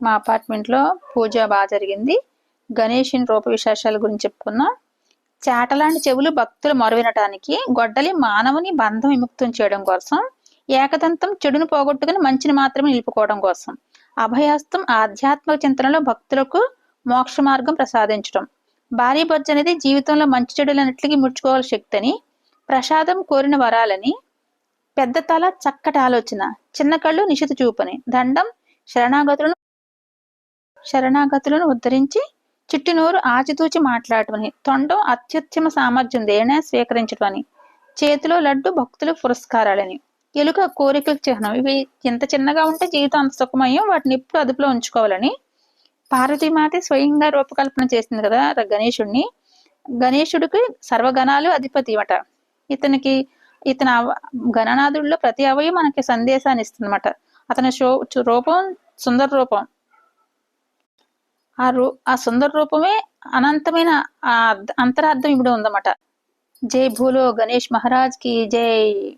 మా అపార్ట్మెంట్లో పూజ బాగా జరిగింది. గణేషుని రూప విశేషాల గురించి చెప్పుకున్నా. చేటలాంటి చెవులు భక్తులు మొరవినటానికి గొడ్డలి మానవుని బంధం విముక్తం చేయడం కోసం ఏకదంతం చెడును పోగొట్టుకుని మంచిని మాత్రమే నిలుపుకోవడం కోసం అభయాస్తం ఆధ్యాత్మిక చింతనలో భక్తులకు మోక్ష మార్గం ప్రసాదించడం. భారీ బొజ్జ అనేది జీవితంలో మంచి చెడులన్నిటికీ శక్తి అని ప్రసాదం కోరిన వరాలని పెద్ద తల చక్కటి ఆలోచన చిన్న కళ్ళు నిశిత చూపని దండం శరణాగతులను శరణాగతులను ఉద్ధరించి చిట్టినూరు ఆచితూచి మాట్లాడటమని తొండం అత్యుత్తమ సామర్థ్యం దేనే స్వీకరించడం అని చేతిలో లడ్డు భక్తులు పురస్కారాలని ఎలుక కోరికలకు చిహ్నం. ఇవి ఎంత చిన్నగా ఉంటే జీవితం అంత సుఖమయం వాటిని ఎప్పుడు అదుపులో ఉంచుకోవాలని పార్వతీమాత స్వయంగా రూపకల్పన చేసింది కదా గణేషుణ్ణి గణేశుడిని గణేశుడికి సర్వగణాలు అధిపతి అట ఇతనికి ఇతని గణనాథుడిలో ప్రతి అవయం మనకి సందేశాన్ని ఇస్తుందన్నమాట. అతని షో రూపం సుందర రూపం. ఆ రూ ఆ సుందర రూపమే అనంతమైన ఆ అర్థ- అంతరార్థం ఇప్పుడు ఉందన్నమాట. జై భూలో గణేష్ మహారాజ్కి జై.